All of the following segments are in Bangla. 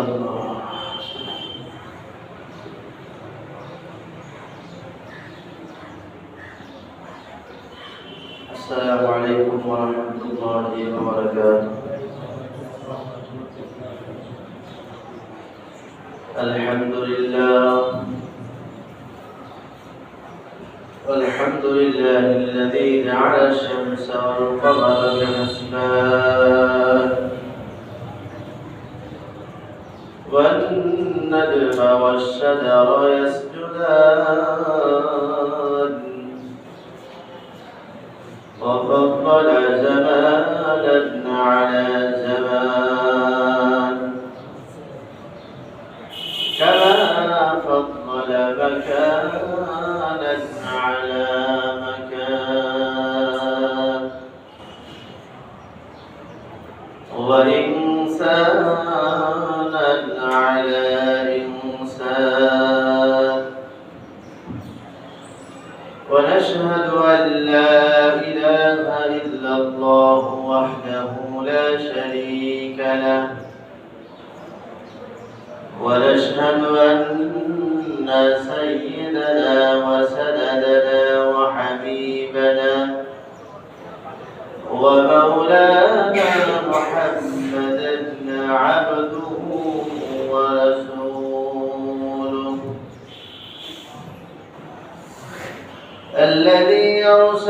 الله السلام عليكم ورحمة الله وبركاته. الحمد لله والحمد لله الذي جعل الشمس والقمر بحسبان. والنجم والشجر يسجدان. وفضل زمانا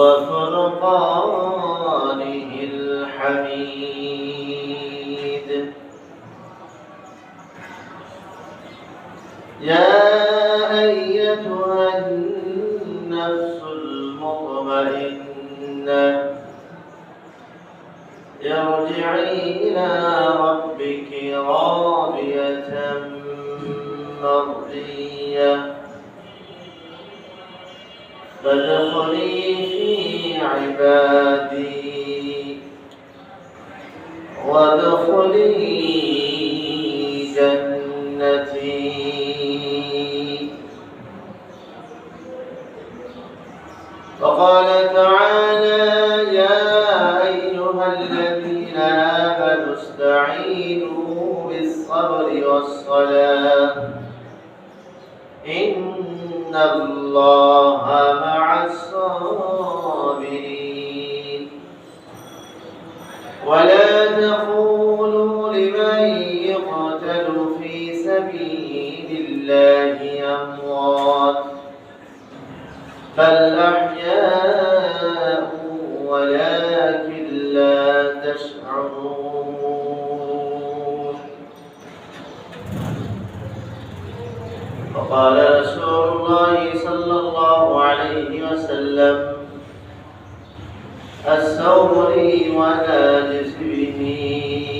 وفرقانه الحميد. يا أيتها النفس المطمئنة ارجعي إلى ربك راضية مرضية. فادخلي في عبادي. وادخلي جنتي. وقال تعالى يا أيها الذين آمنوا استعينوا بالصبر والصلاة. إن الله الله أموات. بل أحياء ولكن لا تشعرون. وقال رسول الله صلى الله عليه وسلم الصوم لي وأنا أجزي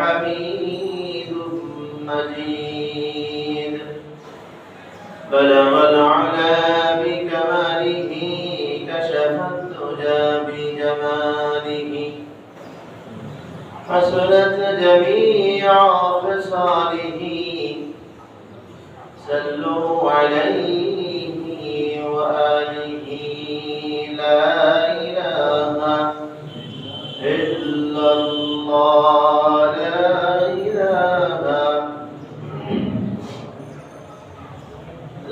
حميد مجيد. بلغ العلا بكماله كشف الدجى بجماله. حسنت جميع خصاله. صلوا عليه وآله. لا إله إلا الله.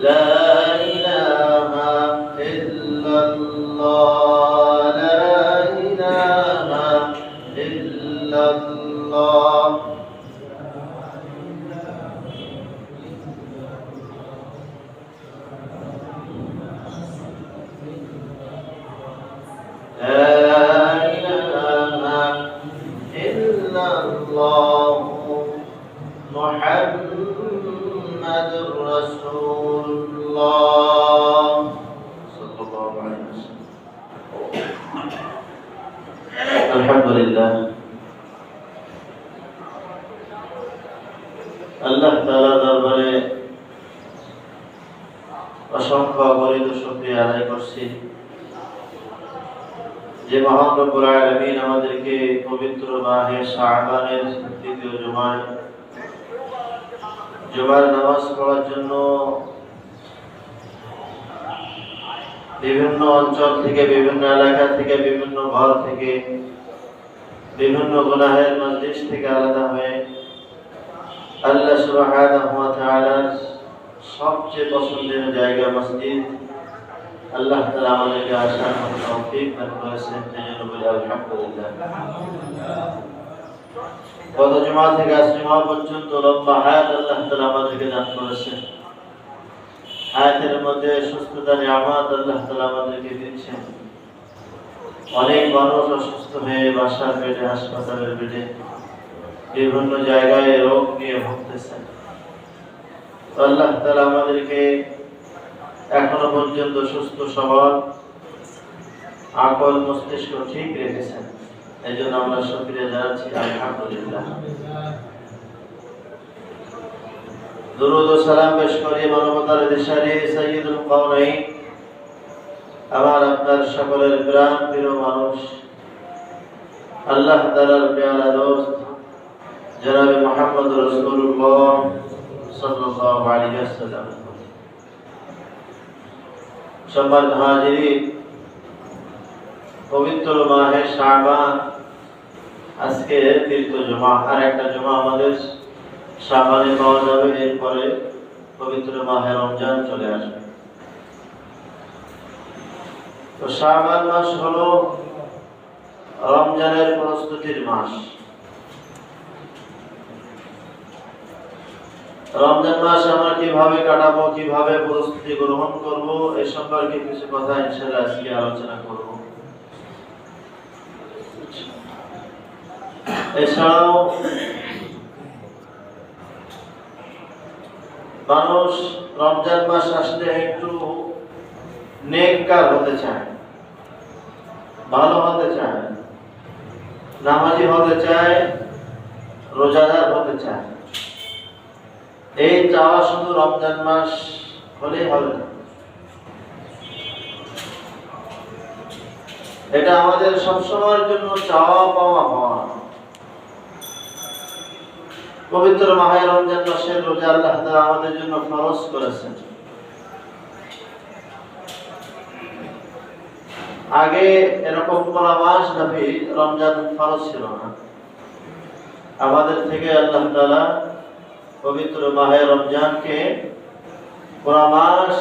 La আল্লাহ তাআলা দরবারে অসংখ্য অগণিত শুকরিয়া আদায় করছি। যে মহান আলামিন আমাদেরকে পবিত্র মাহে শাবানের দ্বিতীয় জুমায় জুমার নামাজ পড়ার জন্য বিভিন্ন অঞ্চল থেকে, বিভিন্ন এলাকা থেকে, বিভিন্ন ঘর থেকে, বিভিন্ন গুনাহের মসজিদ থেকে আলাদা হয়ে আল্লাহ সবচেয়ে পছন্দের জায়গা মসজিদ। আল্লাহ আমাদেরকে আসার আলহামদুলিল্লাহ। গত থেকে আজ পর্যন্ত লম্বা হায়াত আল্লাহ তাআলা আমাদেরকে দান করেছেন। হায়াতের মধ্যে সুস্থতা, নিয়ামত আল্লাহ তাআলা আমাদেরকে অনেক মানুষ অসুস্থ হয়ে বাসার বেডে, হাসপাতালের বেডে বিভিন্ন জায়গায় রোগ নিয়ে ভুগতেছেন আল্লাহ তাআলা আমাদেরকে এখনও পর্যন্ত সুস্থ সবল, আকল মস্তিষ্ক ঠিক রেখেছেন। এই জন্য আমরা সক্রিয় জানাচ্ছি। আলহামদুলিল্লাহ। দুরুদ সালাম করি মানবতার দেশারি সৈয়দুল আমার আপনার সকলের প্রাণ প্রিয় মানুষ, আল্লাহ তাআলার পেয়ারা দোস্ত জনাবে মোহাম্মদ রাসূলুল্লাহ সাল্লাল্লাহু আলাইহি ওয়াসাল্লাম। সম্মানিত হাজিরিন, পবিত্র মাহে শাবান, আজকে তীর্থ জমা আর একটা জমা আমাদের শাবানে পাওয়া যাবে, এরপরে পবিত্র মাহে রমজান চলে আসবে। তো শাবান মাস হলো রমজানের প্রস্তুতির মাস। রমজান মাস আমরা কীভাবে কাটাবো, কীভাবে প্রস্তুতি গ্রহণ করব, এ সম্পর্কে কিছু কথা ইনশাআল্লাহ আজকে আলোচনা করব। এছাড়াও মানুষ রমজান মাস আসলে একটু নেককার হতে চায়, ভালো হতে চায়, নামাজি হতে চায়, রোজাদার হতে চায়। এই চাওয়া শুধু রমজান মাস হলেই হবে না। এটা আমাদের সবসময়ের জন্য চাওয়া পাওয়া হওয়া। পবিত্র মাহে রমজান মাসের রোজা আল্লাহ আমাদের জন্য ফরজ করেছেন। আগে এরকম কোন মাস ব্যাপী রমজান ফরজ ছিল না। আমাদের থেকে আল্লাহ তাআলা পবিত্র মাহে রমজানকে পুরা মাস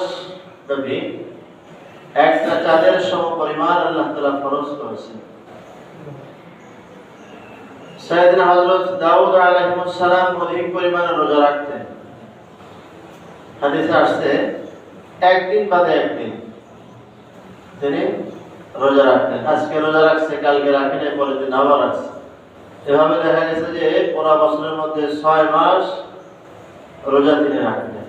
একটা চাঁদের সম পরিমাণ আল্লাহ তাআলা ফরজ করেছেন। সাইয়েদনা হযরত দাউদ অধিক পরিমাণে রোজা রাখতেন। হাদিসে একদিন বাদে একদিন তিনি রোজা রাখতেন। আজকে রোজা রাখছে, কালকে রাখেন পরের দিন আবার এভাবে দেখা গেছে যে পুরা বছরের মধ্যে ছয় মাস রোজা তিনি রাখতেন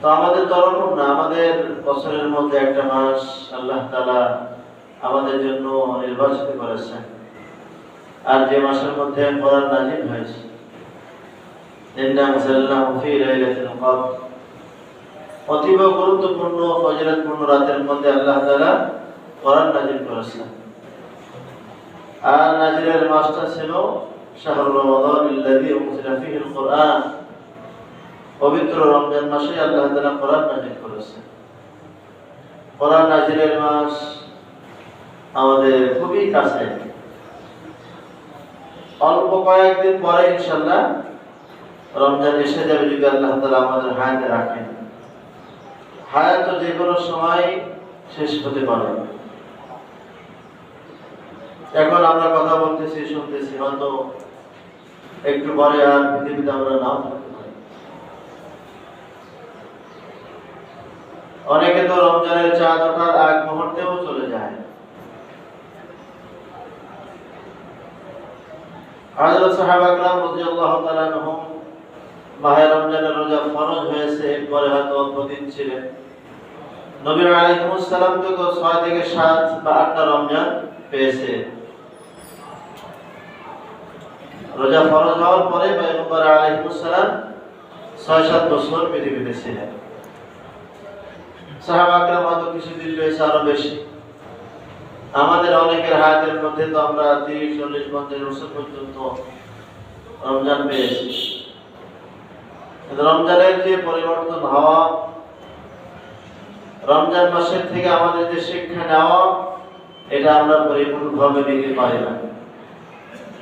তো আমাদের তরফ না, আমাদের বছরের মধ্যে একটা মাস আল্লাহ তালা আমাদের জন্য নির্বাচিত করেছেন। আর যে মাসের মধ্যে কোরআন নাজিল হয়েছে। অতীব গুরুত্বপূর্ণ, ফজিলতপূর্ণ রাতের মধ্যে আল্লাহ তালা করার নাজিল করেছে আর নাজিলের মাসটা ছিল শাহরুর রমাদান আল্লাযী উনজিলা ফীহিল কুরআন পবিত্র রমজান মাসে আল্লাহ তাআলা কোরআন নাজিল করেছেন। কোরআন নাজিলের মাস আমাদের খুবই কাছে অল্প কয়েকদিন পরে ইনশাল্লাহ রমজান এসে যাবে যদি আল্লাহ তাআলা আমাদের হায়াতে রাখেন। হায়াত যে কোনো সময় শেষ হতে পারে। এখন আমরা কথা বলতেছি, শুনতেছি, হয়তো একটু পরে আর পৃথিবীতে আমরা নাও থাকতে পারি অনেকে তো রমজানের চাঁদ ওঠার আগ মুহূর্তেও চলে যায় হযরত সাহাবা کرام রাদিয়াল্লাহু তাআলা আনহুম মাহে রমজানের রোজা ফরজ হয়েছে এরপরে হয়তো অল্প দিন ছিলেন নবী আলাইহিস সালাম তো ছয় থেকে সাত বা আটটা রমজান পেয়েছে রোজা ফরজ হওয়ার পরে পয়গম্বর আলাইহিসসালাম ছয় সাত বছর পৃথিবীতে ছিলেন। সাহাবাকরা হয়তো কিছুদিন রয়েছে আরও বেশি। আমাদের অনেকের হায়াতের মধ্যে তো আমরা তিরিশ চল্লিশ পঞ্চাশ বছর পর্যন্ত রমজান পেয়েছি। রমজানের যে পরিবর্তন হওয়া, রমজান মাসের থেকে আমাদের যে শিক্ষা নেওয়া, এটা আমরা পরিপূর্ণভাবে দিতে পারি না।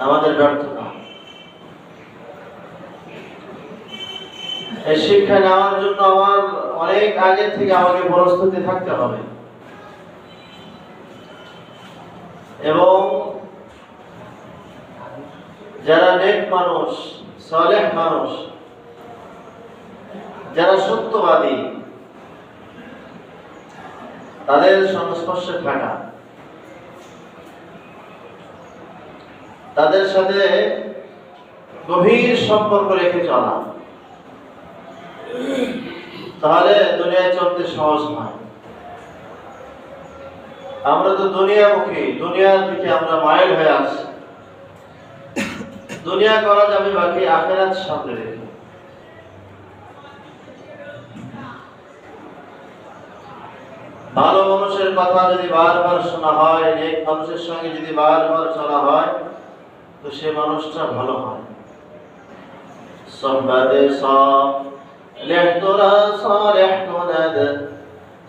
আমাদের ব্যর্থতা। শিক্ষা নেওয়ার জন্য আমার অনেক আগে থেকে আমাকে প্রস্তুতি থাকতে হবে। এবং যারা নেক মানুষ, সলেহ মানুষ, যারা সত্যবাদী, তাদের সংস্পর্শে থাকা। তাদের সাথে গভীর সম্পর্ক রেখে চলা। তাহলে দুনিয়ায় চলতে সহজ নয়। আমরা তো দুনিয়ামুখী, দুনিয়ার দিকে আমরা মায়ের হয়ে আছি। দুনিয়া করা যাবে বাকি আখেরাত সামনে রেখে। ভালো মানুষের কথা যদি বারবার শোনা হয়, নেক মানুষের সঙ্গে যদি বারবার চলা হয়, তো সে মানুষটা ভালো হয়। সব বাদে সব ترى صالح كند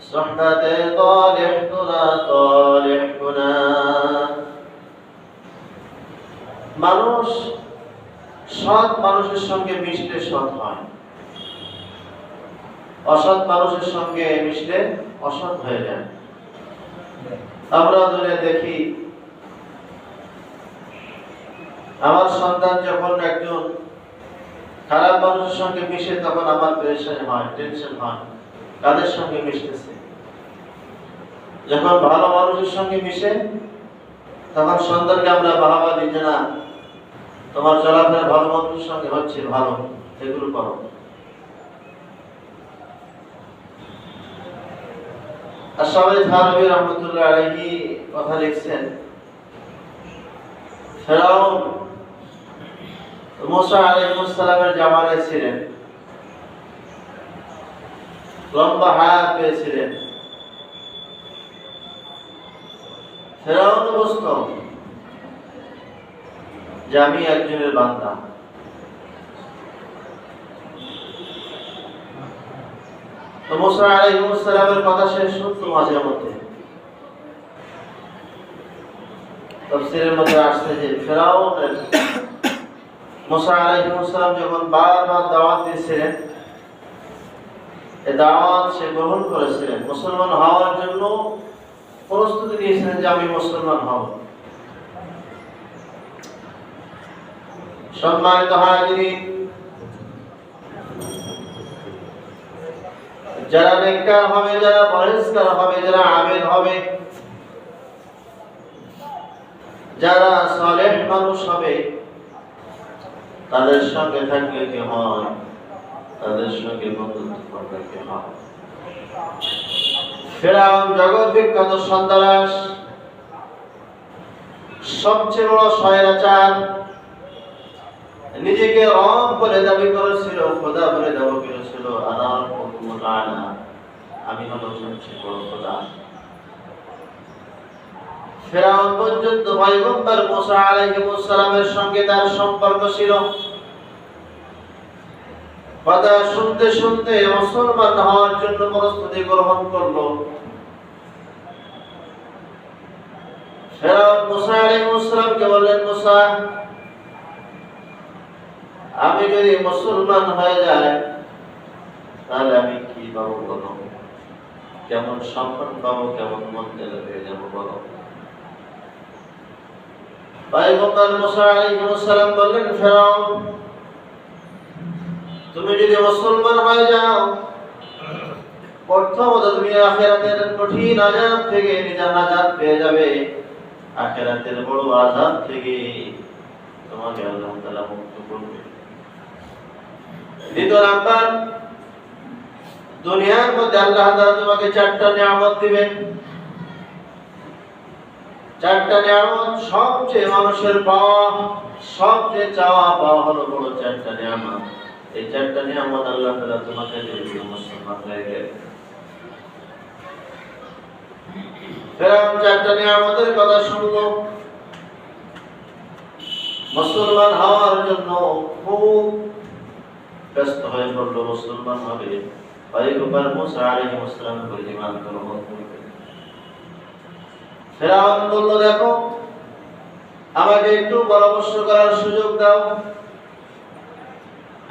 صحبة طالح ترى طالح كند মানুষ সৎ মানুষের সঙ্গে মিশলে সৎ হয় অসৎ মানুষের সঙ্গে মিশলে অসৎ হয়ে যায় আমরা দুনিয়া দেখি আমার সন্তান যখন একজন খারাপ মানুষের সঙ্গে মিশে তখন আমার প্রেশার হয় টেনশন হয়, কাদের সঙ্গে মিশতেছে? যখন ভালো মানুষের সঙ্গে মিশে, তখন সন্তানকে আমরা বাহাবা দিই না, তোমার চলাফেরা ভালো মানুষের সঙ্গে হচ্ছে, ভালো, এগুলো করো। আর সবাই থানবী রহমতুল্লাহ আলাইহি কথা লিখছেন, ফেরাউন পেয়েছিলেন। আমি একজনের বান্দা। তো মুসা আলাইহিস সালামের কথা সে শুনতো মাঝে মধ্যে। তাফসীরের মধ্যে আসছে যে মুসা আলাইহিস সালাম যখন বারবার দাওয়াত দিয়েছিলেন, এই দাওয়াত সে গ্রহণ করেছিলেন। মুসলমান হওয়ার জন্য প্রস্তুতি নিয়েছিলেন যে আমি মুসলমান হব। সম্মানিত হাজিরিন যারা নেককার হবে, যারা পরেজগার হবে, যারা আবেদ হবে, যারা সালেহ মানুষ হবে তাদের সঙ্গে থাকলে কি হয়? তাদের সঙ্গে বন্ধুত্ব করলে কি হয়? ফেরাউন জগৎ বিখ্যাত সন্ত্রাস, সবচেয়ে বড় স্বৈরাচার, নিজেকে রব বলে দাবি করেছিল, খোদা বলে দাবি করেছিল আনার আনা, আমি হলো সবচেয়ে বড় খোদা। ফেরাউন পর্যন্ত পয়গম্বর মুসা আলাইহিস সালামের সঙ্গে তার সম্পর্ক ছিল। কথা শুনতে শুনতে মুসলমান হওয়ার জন্য প্রস্তুতি গ্রহণ করল। মুসা মুসা, আমি যদি মুসলমান হয়ে যাই, তাহলে আমি কি পাবো বলো? কেমন সম্মান পাবো, কেমন মন্দিরে পেয়ে যাব বলো? পয়গম্বর মুসা আলাইহিস সালাম বললেন, ফেরাউন তুমি যদি মুসলমান হয়ে যাও, প্রথমত তুমি আখেরাতের কঠিন আযাব থেকে নিজের নাজাত পেয়ে যাবে। আখেরাতের বড় আযাব থেকে তোমাকে আল্লাহ মুক্ত করবে। দ্বিতীয় নাম্বার, দুনিয়ার মধ্যে আল্লাহ তাআলা তোমাকে চারটা নিয়ামত দিবেন। চারটা নিয়ামত, সবচেয়ে মানুষের পাওয়া, সবচেয়ে চাওয়া পাওয়া হলো বড় চারটা নিয়ামত। এই চারটা আল্লাহ তাআলা তোমাকে কথা মুসলমান হওয়ার জন্য খুব ব্যস্ত হয়ে পড়ল মুসলমান হবে গ্রহণ করবে বলল, দেখো, আমাকে একটু পরামর্শ করার সুযোগ দাও।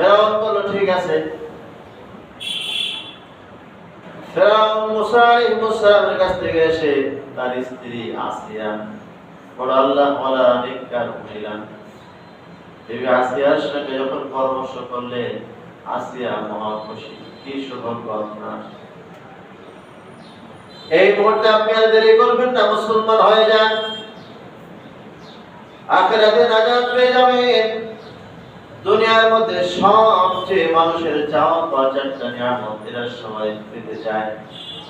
ফেরাউন বলল, ঠিক আছে। ফেরাউন মুসা সালামের কাছ থেকে এসে তার স্ত্রী আসিয়া বড় আল্লাহ ওয়ালা নিকার মহিলা। দেবী আসিয়ার সঙ্গে যখন পরামর্শ করলেন, আসিয়া মহা খুশি। কি সৌভাগ্য আপনার। এই মুহূর্তে আপনি আর দেরি করবেন না, মুসলমান হয়ে যান। আখেরাতে নাজাত পেয়ে যাবেন। দুনিয়ার মধ্যে সবচেয়ে মানুষের চাওয়া পাওয়া নিয়ামত এরা সবাই পেতে চায়।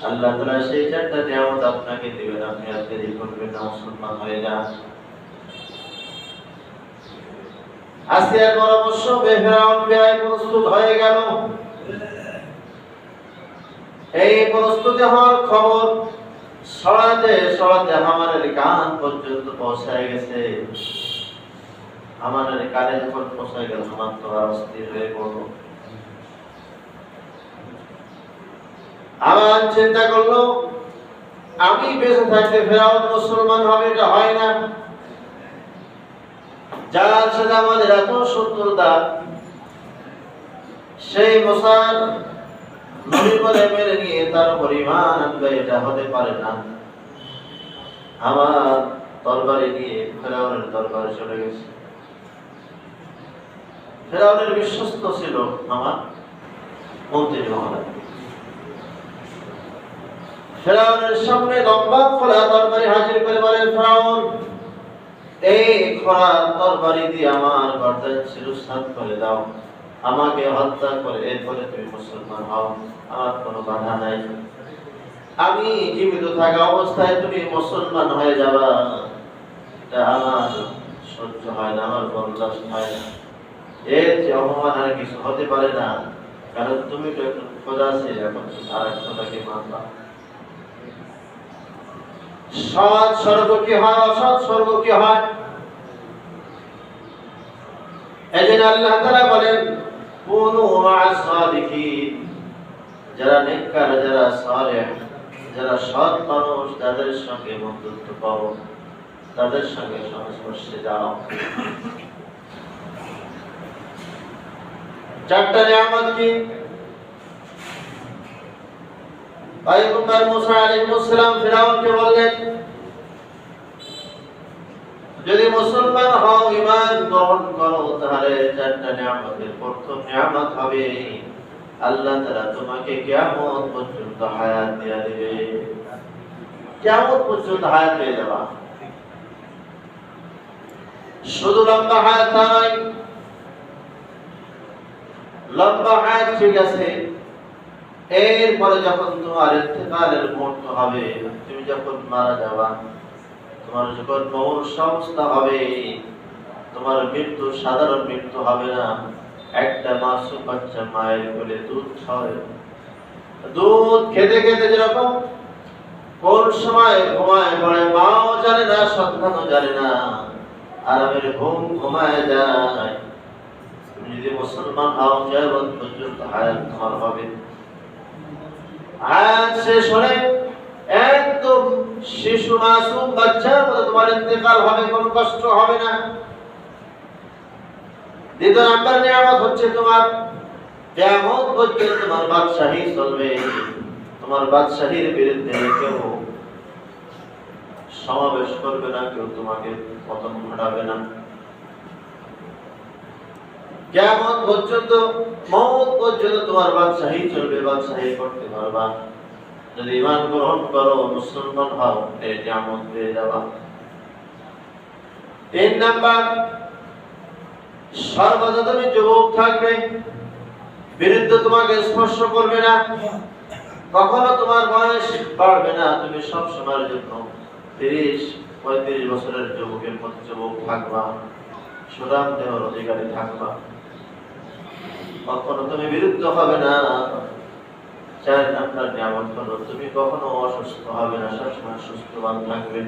আল্লাহ তাআলা সেই চারটা নিয়ামত আপনাকে দিবেন। আপনি আর দেরি করবেন মুসলমান হয়ে যান। বেফেরাউন প্রস্তুত হয়ে গেল। এই প্রস্তুতি হওয়ার খবর ছড়াতে ছড়াতে হামানের কান পর্যন্ত পৌঁছায় গেছে। হামানের কানে যখন পৌঁছায় গেল হামান তো আর অস্থির হয়ে পড়ল আমার চিন্তা করল, আমি বেঁচে থাকতে ফেরাউন মুসলমান হবে এটা হয় না। যার সাথে আমাদের এত শত্রুতা, সেই মশার নবী বলে মেরে নিয়ে তার পরিমাণ আনবে এটা হতে পারে না। আমার তরবারি নিয়ে ফেরাউনের দরবারে চলে গেছে। ফেরাউনের বিশ্বস্ত ছিল আমার মন্ত্রী মহোদয়। ফেরাউনের সামনে লম্বা খোলা তরবারি হাজির করে বলেন, ফেরাউন, এই খোলা তরবারি দিয়ে আমার শিরস্থান করে দাও। আমাকে হত্যা করে এরপরে তুমি মুসলমান হও, আমার কোনো বাধা নাই। আমি জীবিত থাকা অবস্থায় তুমি মুসলমান হয়ে যাবা। আমার সহ্য হয় না, আমার বরদাস্ত হয় না। এর যে অপমান আর কিছু হতে পারে না। কারণ তুমি তো একটু খোঁজা ছিল এখন আর এক খোদাকে মানবা সৎ স্বর্গ কি হয়, অসৎ স্বর্গ কি হয়? আল্লাহ বলেন যারা নেককার, যারা যারা সৎ মানুষ, তাদের সঙ্গে বন্ধুত্ব পাও। তাদের সঙ্গে সংস্পর্শে যাও। চারটা নিয়ামত কি? যদি মুসলমান হও ইমান গ্রহণ করো, তাহলে চারটা নিয়ামতের প্রথম নিয়ামত হবে, আল্লাহ তাআলা তোমাকে কিয়ামত পর্যন্ত হায়াত দিয়া দেবে। কিয়ামত পর্যন্ত হায়াত পেয়ে যাবা। শুধু লম্বা হায়াত নয় লম্বা হায়াত ঠিক আছে। এরপরে যখন তোমার ইন্তেকালের মুহূর্ত হবে, তুমি যখন মারা যাবা, তোমার যখন মৌর সংস্থা হবে, তোমার মৃত্যু সাধারণ মৃত্যু হবে না। একটা মাসুম বাচ্চা মায়ের কোলে দুধ খাওয়ায় দুধ খেতে খেতে যেরকম কোন সময় ঘুমায় পড়ে, মাও জানে না, সন্তানও জানে না। আরামের ঘুম ঘুমায় যায়। যদি মুসলমান হও জয়বন পর্যন্ত হায়াত তোমার হবে। হায়াত শেষ হলে একদম শিশু, মাসুম বাচ্চার তোমার ইন্তেকাল হবে, কোনো কষ্ট হবে না। দ্বিতীয় নাম্বার নিয়ামত হচ্ছে তোমার কেমন পর্যন্ত তোমার বাদশাহী চলবে। তোমার বাদশাহীর বিরুদ্ধে কেউ সমাবেশ করবে না, কেউ তোমাকে পতন ঘটাবে না। কেমন পর্যন্ত মৌত পর্যন্ত তোমার চলবে করতে পারবা। যদি ইমান গ্রহণ করো, মুসলমান হও যাবা। তিন নাম্বার সর্বদা তুমি যুবক থাকবে, বিরুদ্ধে তোমাকে স্পর্শ করবে না। কখনো তোমার বয়স বাড়বে না, তুমি সব সময়ের জন্য তিরিশ, পঁয়ত্রিশ বছরের যুবকের মতো যুবক থাকবা। সুরাম দেহর অধিকারী থাকবা। কখনো তুমি বিরুদ্ধ হবে না। চাই আপনার নিয়ামত হলো তুমি কখনো অসুস্থ হবে না, সবসময় সুস্থবান থাকবে।